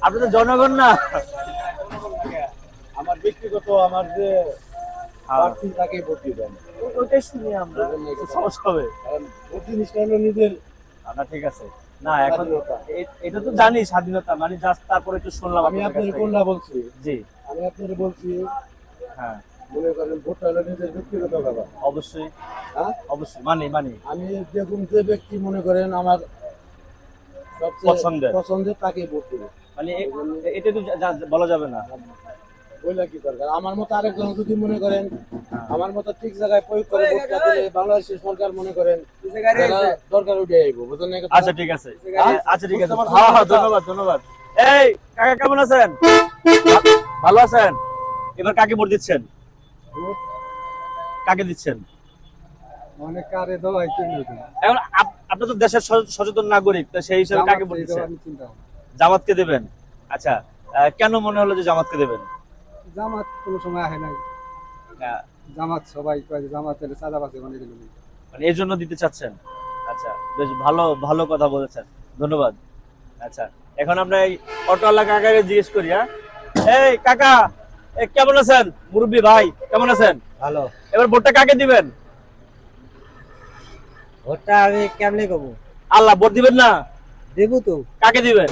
আপনি তো জনগণ না। আমার ব্যক্তিগত আমার যে হ্যাঁ। প্রার্থী তাকে ভোট দিবেন ও- ওইটাই শুনি আমরা। সমস্যা হবে। কারণ ভোট জিনিসটা হলো নিজের আচ্ছা ঠিক আছে। না এখন এটা তো জানি স্বাধীনতা। মানে জাস্ট তারপরে একটু শুনলাম আমি আপনার কাছ কোনটা বলছি? জি। আমি আপনার বলছি হ্যাঁ। মনে করেন ভোটটা হলো নিজের ব্যক্তিগত ব্যাপার। অবশ্যই। হ্যাঁ? অবশ্যই মানি মানি। আমি দেখুন যে ব্যক্তি মনে করেন আমার সবচেয়ে পছন্দের। পছন্দের তাকে ভোট দেবো। মানে এটা তো বলা যাবে না। বইলা কি দরকার? আমার মতো আরেকজন যদি মনে করেন। আমার মতো ঠিক জায়গায় প্রয়োগ করে ভোটটা দিলে বাংলাদেশের সরকার মনে করেন দরকার উঠে আইব বুঝলেন আচ্ছা ঠিক আছে? আচ্ছা ঠিক আছে। হ্যাঁ হ্যাঁ ধন্যবাদ ধন্যবাদ। এই কাকা কেমন আছেন? ভালো আছেন? এবার কাকে ভোট দিচ্ছেন? কাকে দিচ্ছেন? অনেক কারে দেওয়া হয় কেন এখন আপ- আপনি তো দেশের সচেতন নাগরিক তো সেই হিসেবে কাকে ভোট দিচ্ছেন? চিন্তা জামাতকে দেবেন? আচ্ছা কেন মনে হলো যে জামাতকে দেবেন? জামাত কোনো সময় আহে নাই। জামাত সবাই কয় জামাত এলে সাদা বাসে মানে দিল মানে এই জন্য দিতে চাচ্ছেন? আচ্ছা বেশ ভালো ভালো কথা বলেছেন। ধন্যবাদ। আচ্ছা এখন আমরা এই অটোওয়ালা কাকাকে জিজ্ঞেস করি হ্যাঁ? এই কাকা এ, কেমন আছেন? মুরব্বী ভাই কেমন আছেন? ভালো। এবার ভোটটা কাকে দিবেন? ভোটটা আমি কেমনে করব? আল্লাহ ভোট দিবেন না? দেবো তো। কাকে দিবেন?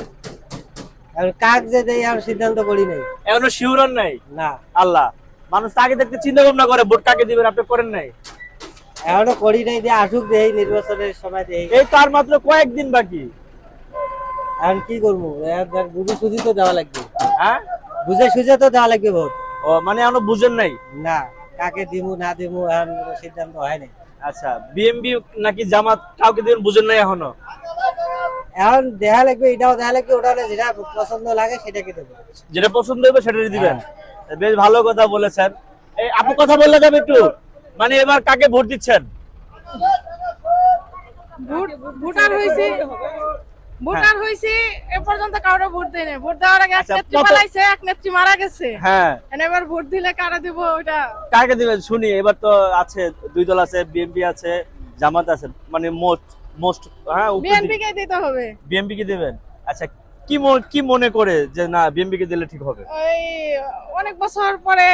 কাক যে দেয় আর সিদ্ধান্ত করি নাই। এখনও শিউরন নাই? না। আল্লাহ। মানুষ আগে দেখতে চিন্তা ভাবনা করে ভোট কাকে দিবেন আপনি করেন নাই? এখনও করি নাই যে আসুক দেই নির্বাচনের সময় দেই। এই তার মাত্র কয়েকদিন বাকি। এখন কি করব? বুঝে তো দেওয়া লাগবে। হ্যাঁ? বুঝে সুঝে তো দেওয়া লাগবে ভোট। ও মানে এখনও বুঝেন নাই? না কাকে দিমু না দিমু এখন সিদ্ধান্ত হয় নাই। আচ্ছা বিএমবি নাকি জামাত কাউকে দিবেন বুঝেন নাই এখনও? এখন দেখা লাগবে এটাও দেখা লাগবে ওটা যেটা পছন্দ লাগে সেটাকে দেবো। যেটা পছন্দ হবে সেটাই দিবেন। বেশ ভালো কথা বলেছেন। এই আপু কথা বললে যাবে একটু? মানে এবার কাকে ভোট দিচ্ছেন? ভোট ভোটার হইছে। ভোটার হইছে এ পর্যন্ত কাউরে ভোট দেয় নাই। ভোট দেওয়ার আগে এক আচ্ছা, নেত্রী পালাইছে এক নেত্রী মারা গেছে। হ্যাঁ। এবার ভোট দিলে কারা দিব ওটা কাকে দিবেন? শুনি এবার তো আছে দুই দল আছে বিএমপি আছে জামাত আছে মানে মোস্ট মোস্ট হ্যাঁ বিএনপি কে দিতে হবে। বিএমপি কে দিবেন? আচ্ছা কি কি মনে করে যে না বিএমপি কে দিলে ঠিক হবে? ওই অনেক বছর পরে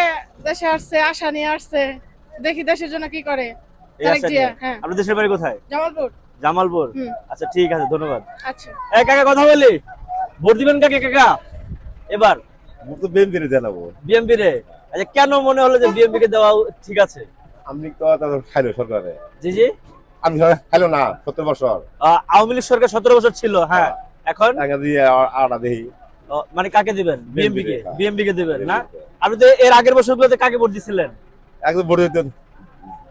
দেশে আসছে আশা নিয়ে আসছে। দেখি দেশের জন্য কি করে। হ্যাঁ। আপনার দেশের বাড়ি কোথায়? জামালপুর। জামালপুর? আচ্ছা ঠিক আছে ধন্যবাদ। আচ্ছা। এই কাকা কথা বলি। ভোট দিবেন কাকে কাকা? এবার। তো বেঞ্জিরে জানাব বিএমপি রে আচ্ছা কেন মনে হলো যে বিএমপি কে দেওয়া ঠিক আছে? আমি তো খাইলো সরকারে। জি জি। আমি হ্যালো না সতেরো বছর। আওয়ামী লীগ সরকার সতেরো বছর ছিল হ্যাঁ। এখন? আড়া দেখি মানে কাকে দিবেন? বিএমপি কে? হ্যাঁ। বিএমপি কে দিবেন না? আপনি তো এর আগের বছর গুলোতে কাকে ভোট দিছিলেন? একদম ভোট দিতে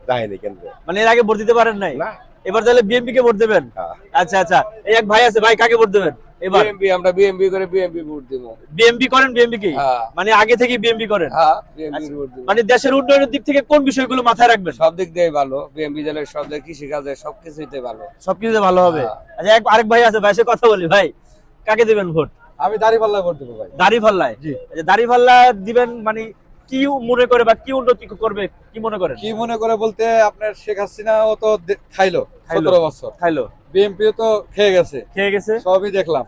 যায়নি কেন্দ্রে। মানে এর আগে ভোট দিতে পারেন নাই? এবার তাহলে বিএমপি কে ভোট দেবেন? হ্যাঁ। আচ্ছা আচ্ছা। এই এক ভাই আছে ভাই কাকে ভোট দেবেন? এবার বিএমপি আমরা বিএমপি করে বিএমপি ভোট দিব। বিএমপি করেন বিএমপি কি? হ্যাঁ। মানে আগে থেকে বিএমপি করেন? হ্যাঁ বিএমপি আচ্ছা। ভোট দিব। মানে দেশের উন্নয়নের দিক থেকে কোন বিষয়গুলো মাথায় রাখবেন? সব দিক দিয়ে ভালো। বিএমপি জেলার সব দিক কৃষি কাজে সব কিছুতে ভালো। সবকিছুতে ভালো হবে? হ্যাঁ। আচ্ছা এক আরেক ভাই আছে ভাই সে কথা বলি। ভাই কাকে দিবেন ভোট? আমি দাড়ি পাল্লা ভোট দেবো ভাই। দাড়ি ফাল্লায় জি। আচ্ছা দাড়ি ফাল্লা দিবেন মানে কি মনে করে বা কি উন্নতি করবে কি মনে করেন? কি মনে করে বলতে আপনার শেখ হাসিনা ও তো খাইলো। সতেরো বছর। খাইলো। বিএনপিও তো খেয়ে গেছে। খেয়ে গেছে। সবই দেখলাম।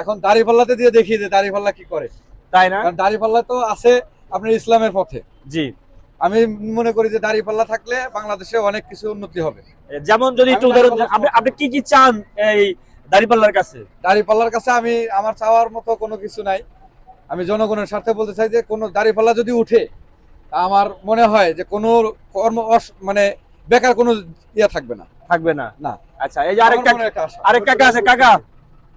এখন দাড়ি পাল্লাতে দিয়ে দেখি যে দাড়ি পাল্লা কি করে? তাই না? কারণ দাড়ি পাল্লা তো আছে আপনার ইসলামের পথে। জি। আমি মনে করি যে দাড়ি পাল্লা থাকলে বাংলাদেশে অনেক কিছু উন্নতি হবে। যেমন যদি একটু উদাহরণ আপনি আপনি কি কি চান এই দাড়িপাল্লার কাছে? দাড়ি পাল্লার কাছে আমি আমার চাওয়ার মতো কোনো কিছু নাই। আমি জনগণের স্বার্থে বলতে চাই যে কোনো দাড়ি পাল্লা যদি উঠে তা আমার মনে হয় যে কোনো কর্ম মানে বেকার কোনো ইয়ে থাকবে না। থাকবে না? না। আচ্ছা এই যে আরেক আমার কাকা একটা আশা। আরেক কাকা আছে। কাকা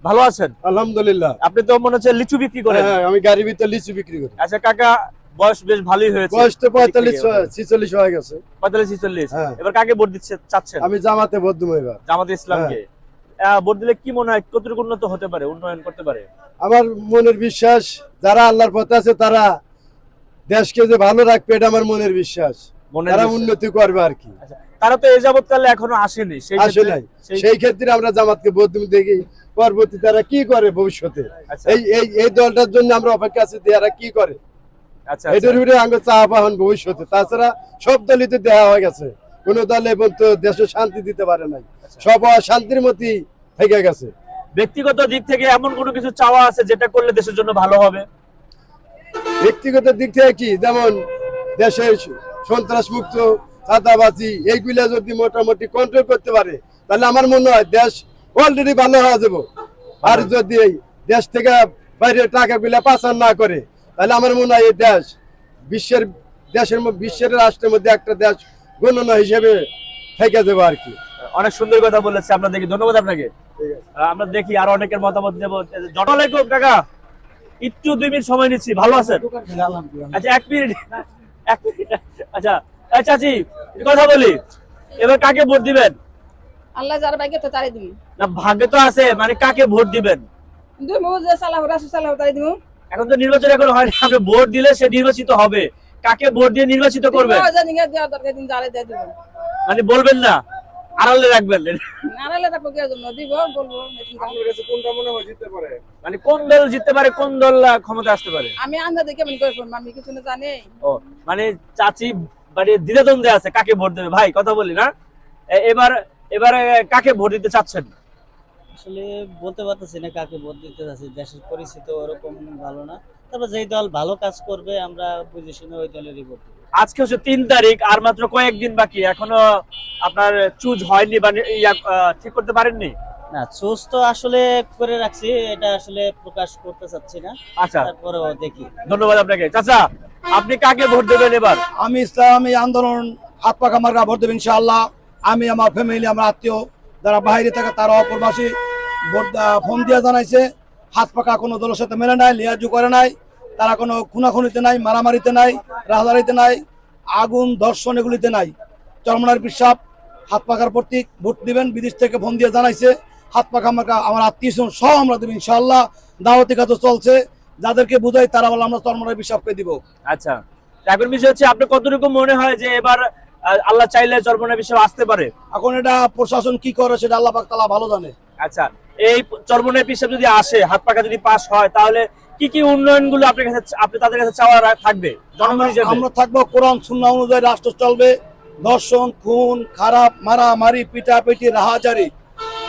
ভালো আছেন? আলহামদুলিল্লাহ। আপনি তো মনে হচ্ছে লিচু বিক্রি করেন। হ্যাঁ আমি গাড়ি ভিতরে লিচু বিক্রি করি। আচ্ছা কাকা বয়স বেশ ভালোই হয়েছে। বয়স তো পঁয়তাল্লিশ ঠিক আছে। ছিচল্লিশ হয়ে গেছে। পঁয়তাল্লিশ ছিচল্লিশ। হ্যাঁ। এবার কাকে ভোট দিচ্ছে চাচ্ছেন? আমি জামাতে ভোট দেবো এবার। জামাত ইসলামকে। আহ, ভোট দিলে কি মনে হয় কতটুকু উন্নত হতে পারে উন্নয়ন করতে পারে? আমার মনের বিশ্বাস যারা আল্লাহর পথে আছে তারা দেশকে যে ভালো রাখবে এটা আমার মনের বিশ্বাস। তারা উন্নতি করবে আর কি। তারা তো এই যাবৎকালে এখনও আসেনি সেই আসে ক্ষেত্রে- নাই। সেই- ক্ষেত্রে আমরা জামাতকে ভোট দেখি পরবর্তী তারা কি করে ভবিষ্যতে? আচ্ছা। এই এই এই দলটার জন্য আমরা অপেক্ষা আছি এরা কি করে। আচ্ছা এটার আচ্ছা। উপরে আমরা চা পাহন ভবিষ্যতে। তাছাড়া সব দলই তো দেওয়া হয়ে গেছে। কোন দল এবং দেশে শান্তি দিতে পারে নাই। সব শান্তির মতই থেকে গেছে। ব্যক্তিগত দিক থেকে এমন কোনো কিছু চাওয়া আছে যেটা করলে দেশের জন্য ভালো হবে? ব্যক্তিগত দিক থেকে কি? যেমন দেশের সন্ত্রাস মুক্ত চাঁদাবাজি এইগুলা যদি মোটামুটি কন্ট্রোল করতে পারে তাহলে আমার মনে হয় দেশ অলরেডি ভালো হয়ে যাব। আর যদি এই দেশ থেকে বাইরে টাকাগুলা পাচার না করে তাহলে আমার মনে হয় এই দেশ বিশ্বের দেশের বিশ্বের রাষ্ট্রের মধ্যে একটা দেশ গণনা হিসেবে থেকে যাব আর কি। অনেক সুন্দর কথা বলেছে দেখি ধন্যবাদ আপনাকে। আমরা দেখি আর অনেকের মতামত নেব। জটালাইকুম কাকা। একটু দুই মিনিট সময় নিচ্ছি ভালো আছেন? আচ্ছা এক মিনিট। এক মিনিট। আচ্ছা চাচি কথা বলি। এবার কাকে ভোট দিবেন? আল্লাহ যার ভাগ্যে তো তারে দিবি। না ভাগ্যে তো আছে মানে কাকে ভোট দিবেন? দুই মুখ যে সালাহ রাসু সালাহ তারে দিবি এখন তো নির্বাচন এখন হয়নি আপনি ভোট দিলে সে নির্বাচিত হবে। কাকে ভোট দিয়ে নির্বাচিত করবেন মানে বলবেন না আড়ালে রাখবেন। নারালে তারপর কে জন্য? দিব বলব মানে কোন দল জিততে পারে কোন দল ক্ষমতা আসতে পারে? আমি আন্দাজে কেমন করে করব আমি কিছু না জানি। ও মানে চাচি মানে দ্বিধাদ্বন্দ্বে আছে কাকে ভোট দেবে? ভাই কথা বলি না? এবার এবারে কাকে ভোট দিতে চাচ্ছেন? আসলে বলতে পারতেছি না কাকে ভোট দিতে যাচ্ছি দেশের পরিস্থিতি ওরকম ভালো না। তারপর যেই দল ভালো কাজ করবে আমরা বুঝে শুনে ওই দলেরই ভোট আজকে হচ্ছে তিন তারিখ আর মাত্র কয়েকদিন বাকি। এখনও আপনার চুজ হয়নি বা ইয়া, ঠিক করতে পারেননি? না চুজ তো আসলে করে রাখছি এটা আসলে প্রকাশ করতে চাচ্ছি না। আচ্ছা। তারপরেও দেখি। ধন্যবাদ আপনাকে। চাচা আপনি কাকে ভোট দেবেন এবার? আমি ইসলামী আন্দোলন হাত পাখা মার্কা ভোট দেব ইনশাআল্লাহ। আমি আমার ফ্যামিলি আমার আত্মীয় যারা বাইরে থাকে তারা অপরবাসী ভোট দেওয়া- ফোন দিয়ে জানাইছে। হাত পাকা কোনো দলের সাথে মেলে নাই লিয়াজু করে নাই তারা কোনো খুনাখুনিতে নাই মারামারিতে নাই রাহাদারিতে নাই আগুন দর্শন এগুলিতে নাই। চরমনার বিশ্বাস হাত পাখার প্রতীক ভোট দিবেন বিদেশ থেকে ফোন দিয়ে জানাইছে হাত পাখা মার্কা আমার আত্মীয় স্বজন সহ আমরা দেবো ইনশাআল্লাহ দাওয়াতি কাজ চলছে যাদেরকে বুঝাই তারা বলে আমরা চরমনার বিশ্বাসকে দিব। আচ্ছা এখন বিষয় হচ্ছে আপনার কতটুকু মনে হয় যে এবার আল্লাহ চাইলে চর্মনা বিষয় আসতে পারে? এখন এটা প্রশাসন কি করে সেটা আল্লাহ পাক তালা ভালো জানে। আচ্ছা এই চর্মনের পিসাব যদি আসে হাত পাকা যদি পাস হয় তাহলে কি কি উন্নয়নগুলো আপনার কাছে আপনি তাদের কাছে চাওয়া থাকবে? আমরা থাকব কোরআন সুন্নাহ অনুযায়ী রাষ্ট্র চলবে। দর্শন খুন খারাপ মারামারি পিটাপিটি রাহাজারি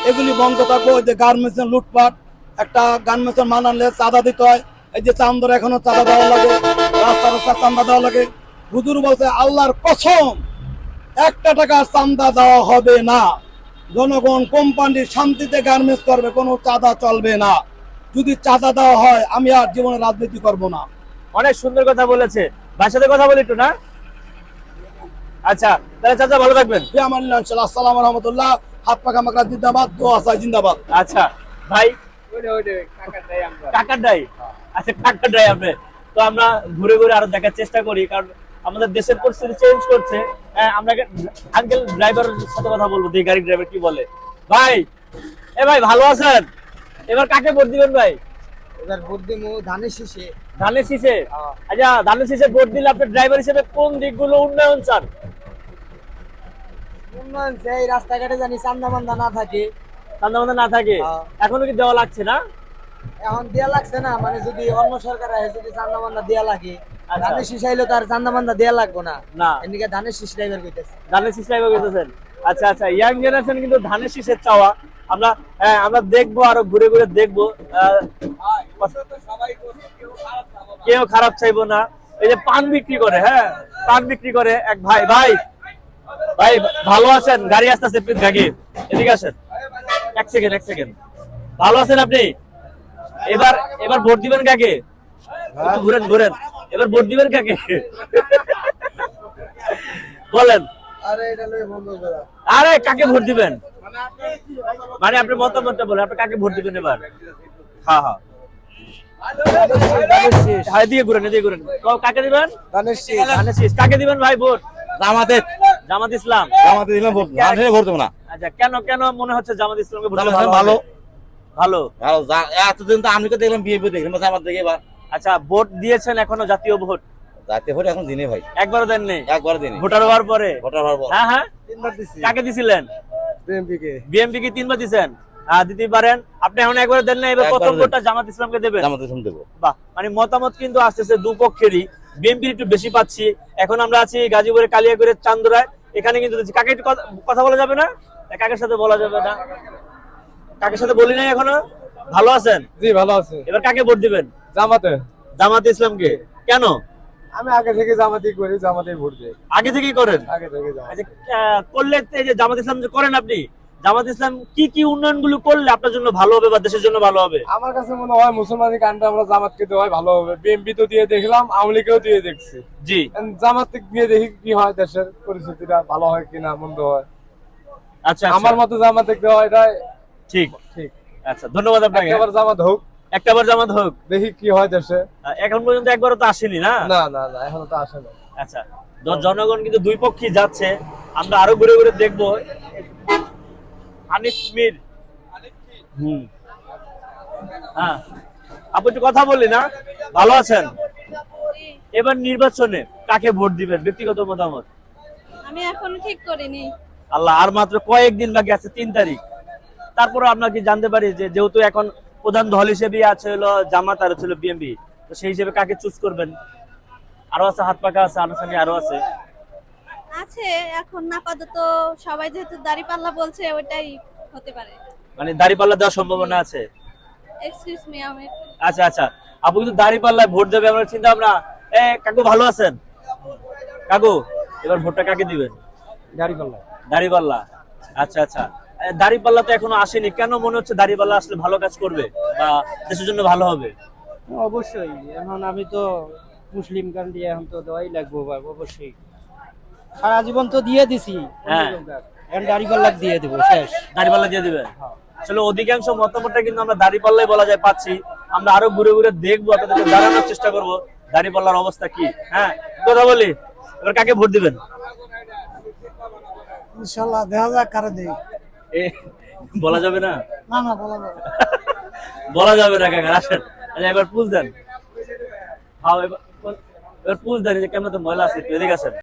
এগুলি বন্ধ থাকব। ওই যে গার্মেন্টসের লুটপাট একটা গার্মেন্টসের মান আনলে চাঁদা দিতে হয়। এই যে চান্দর এখনও চাঁদা দেওয়া লাগে রাস্তা রাস্তা চান্দা দেওয়া লাগে। হুজুর বলছে আল্লাহর কসম একটা টাকা চান্দা দেওয়া হবে না। জনগণ কোম্পানির শান্তিতে গার্মেন্টস করবে কোনো চাঁদা চলবে না। যদি চাঁদা দেওয়া হয় আমি আর জীবনে রাজনীতি করব না। অনেক সুন্দর কথা বলেছে। ভাইয়ের সাথে কথা বলি একটু না? আচ্ছা তাহলে চাচা ভালো থাকবেন। আসসালাম রহমতুল্লাহ। হাত পাকা মাকা জিন্দাবাদ দোয়া চাই জিন্দাবাদ। আচ্ছা ভাই? কাকার ডাই আচ্ছা কাকার ডাই আপনি। তো আমরা ঘুরে ঘুরে আরও দেখার চেষ্টা করি কারণ আমাদের দেশের পরিস্থিতি চেঞ্জ করছে। হ্যাঁ, আমরা আঙ্কেল ড্রাইভারের সাথে কথা বলব দেখি গাড়ি ড্রাইভার কি বলে। ভাই এ ভাই ভালো আছেন? এবার কাকে ভোট দিবেন ভাই? এবার ভোট দিবো ধানের শীষে। ধানের শীষে? আচ্ছা ধানের শীষে ভোট দিলে আপনি ড্রাইভার হিসেবে কোন দিকগুলো উন্নয়ন চান? উন্নয়ন সেই রাস্তাঘাটে জানি চান্দা মান্দা না থাকে। চান্দা মান্দা না থাকে? হ্যাঁ। এখনও কি দেওয়া লাগছে না? এখন দেয়া লাগছে না মানে যদি অন্য সরকার যদি চান্দা মান্দা দেয়া লাগে। ধানের শীষ আইলে তো আর চান্দা মান্দা দেয়া লাগবো না। না। এদিকে ধানের শীষ ড্রাইভার কইতেছে। ধানের শীষ ড্রাইভার করতেছেন আচ্ছা আচ্ছা ইয়াং জেনারেশন কিন্তু ধানের শীষের চাওয়া। আমরা হ্যাঁ, আমরা দেখব আরও ঘুরে ঘুরে দেখব। কেউ খারাপ চাইব না। এই যে পান বিক্রি করে হ্যাঁ পান বিক্রি করে এক ভাই। ভাই ভাই ভালো আছেন? গাড়ি আসতেছে গাড়ি এদিকে আসেন। এক সেকেন্ড এক সেকেন্ড। ভালো আছেন আপনি? এবার এবার ভোট দিবেন কাকে? ঘুরেন ঘুরেন। এবার ভোট দিবেন কাকে? বলেন। আরে এটা লই বন্ধ করা আরে কাকে ভোট দিবেন? মানে আপনি মতামতটা বলেন আপনি কাকে ভোট দিবেন এবার? হ্যাঁ হ্যাঁ। ঘুরেন এদিকে ঘুরেন। কাকে দিবেন? ধানের শীষ। ধানের শীষ। কাকে দিবেন ভাই ভোট? জামাতে। জামাত ইসলাম। জামাতে ভোট। ধানের ভোট দেবো না। আচ্ছা কেন কেন মনে হচ্ছে জামাত ইসলামকে ভোট ভালো ভালো। ভালো। এতদিন তো আমি তো দেখলাম বিএপি দেখলাম। জামাত দেখে এবার আচ্ছা ভোট দিয়েছেন এখনও জাতীয় ভোট? জাতীয় ভোট এখন দিনে ভাই। একবারও দেন নেই একবার দিনে। ভোটার হওয়ার পরে? ভোটার হওয়ার পর। হ্যাঁ হ্যাঁ। তিনবার দিছি। কাকে দিছিলেন? বিএমপি কে বিএমপি কি তিনবার দিছেন? হ্যাঁ দিতে পারেন। আপনি এখন একবার দেন না এবার প্রথম। ভোটটা জামাত ইসলামকে দেবেন? জামাতে শুন দেবো। বাহ মানে মতামত কিন্তু আসতেছে দুপক্ষেরই। বিএনপির একটু বেশি পাচ্ছি। এখন আমরা আছি গাজীপুরে কালিয়াগুড়ের চান্দুরায়। এখানে কিন্তু কাকে একটু কথা- কথা বলা যাবে না কাকের সাথে বলা যাবে না। কাকের সাথে বলি নাই এখনও? ভালো আছেন? জি ভালো আছে। এবার কাকে ভোট দিবেন? জামাতে? জামাত ইসলামকে। কেন? আমি আগে থেকে জামাতি করি জামাতে ভোট দিই। আগে থেকেই করেন? আগে থেকে জামাত। আচ্ছা, করলে এই যে জামাত ইসলাম যে করেন আপনি জামাত ইসলাম কি কি উন্নয়নগুলো করলে আপনার জন্য ভালো হবে বা দেশের জন্য ভালো হবে? আমার কাছে মনে হয় মুসলমানি কান্ডে আমরা জামাতকে দেওয়াই ভালো হবে। বিএমপি তো দিয়ে দেখলাম আওয়ামী দিয়ে দেখছি। জি। জামাত দিয়ে দেখি কি হয় দেশের পরিস্থিতিটা ভালো হয় কিনা মন্দ হয়। আচ্ছা আমার আমার মতো জামাতে দেওয়া এটা ঠিক। ঠিক। আচ্ছা ধন্যবাদ আপনাকে। একেবারে জামাত হোক। একটা বার জামাত হোক। দেখি কি হয় দেশে। এখন পর্যন্ত একবারও তো আসেনি না? না না না এখনও তো আসে না আচ্ছা জনগণ কিন্তু দুই পক্ষই যাচ্ছে। আমরা আরও ঘুরে ঘুরে দেখব। হানিফ মির। হুম। হ্যাঁ। আপু একটু কথা বললি না? ভালো আছেন? এবার নির্বাচনে কাকে ভোট দিবেন? ব্যক্তিগত মতামত? আমি এখনও ঠিক করিনি। আল্লাহ আর মাত্র কয়েকদিন বাকি আছে তিন তারিখ। তারপরে আপনার কি জানতে পারি যে যেহেতু এখন প্রধান দল হিসেবে আছে হলো জামাত আর ছিল বিএনপি তো সেই হিসেবে কাকে চুজ করবেন? আরও আছে হাত পাকা আছে আনুষ্ঠানিক আরও আছে। আছে এখন আপাতত সবাই যেহেতু দাড়ি পাল্লা বলছে ওটাই হতে পারে। মানে দাড়িপাল্লা দেওয়ার সম্ভাবনা আছে? এক্সকিউজ মি আমি আচ্ছা আচ্ছা। আপু কিন্তু দাড়িপাল্লায় ভোট দেবে আমরা চিন্তা ভাবনা। এ কাকু ভালো আছেন? কাকু এবার ভোটটা কাকে দিবেন? গাড়ি পাল্লা। দাড়িপাল্লা আচ্ছা আচ্ছা। এ, দাড়িপাল্লা তো এখনও আসেনি। কেন মনে হচ্ছে দাড়িপাল্লা আসলে ভালো কাজ করবে বা দেশের জন্য ভালো হবে? অবশ্যই। এখন আমি তো মুসলিম কান্ট্রি এখন তো দেওয়াই লাগবো অবশ্যই। সারা জীবন তো দিয়ে দিছি। হ্যাঁ। এখন দাড়িপাল্লা দিয়ে দেবো শেষ। দাড়িপাল্লা দিয়ে দিবেন আসলে অধিকাংশ মতামতটা কিন্তু আমরা দাড়িপাল্লাই বলা যায় পাচ্ছি। আমরা আরও ঘুরে ঘুরে দেখব আপনাদেরকে জানানোর চেষ্টা করব দাড়িপাল্লার অবস্থা কি? হ্যাঁ কথা বলি। এবার কাকে ভোট দিবেন? ইনশাল্লাহ দেখা যাক কারে এ বলা যাবে না? না না বলা যাবে বলা যাবে না কাকা আসেন। আচ্ছা এবার পুজ দেন। হ্যাঁ এবার এবার পুজ দেন যে কেমন তো ময়লা আছে এদিকে আসেন।